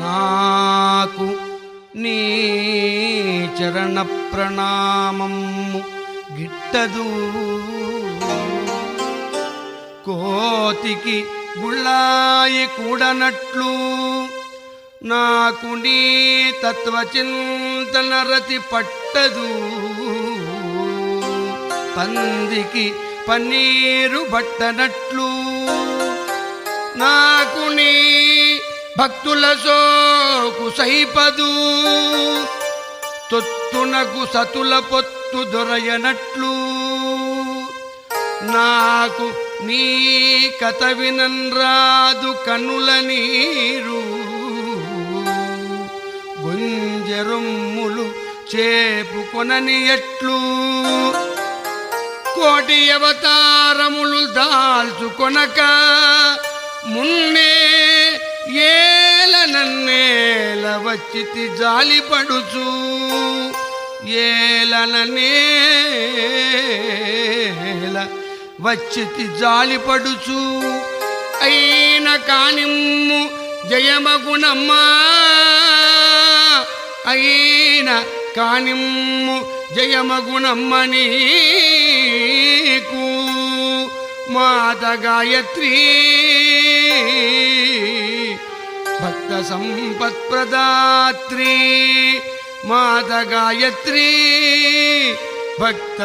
నాకు నీ చరణ ప్రణామము గిట్టదు. కోతికి గుళ్ళాయి కూడనట్లు నాకు నీ తత్వచింతన రతి పట్టదు. పందికి పన్నీరు బట్టనట్లు నాకు నీ భక్తుల సోకు సైపదు తొత్తునకు సతుల పొత్తు దొరయనట్లు. నాకు నీ కథ వినన్రాదు కనుల నీరు. గుంజరొమ్ములు చేపుకొనని ఎట్లు. కోటి అవతారములు దాల్చుకొనక మున్నే ఏల వచ్చితి వచ్చితి జాలిపడుచు ఏలననేల వచ్చితి జాలిపడుచు. అయిన కానిమ్ము జయమగుణమ్మా అయిన కానిమ్ము జయమగుణమ్మని మాత గాయత్రీ सम्पत्प्रदात्री माद गायत्री भक्त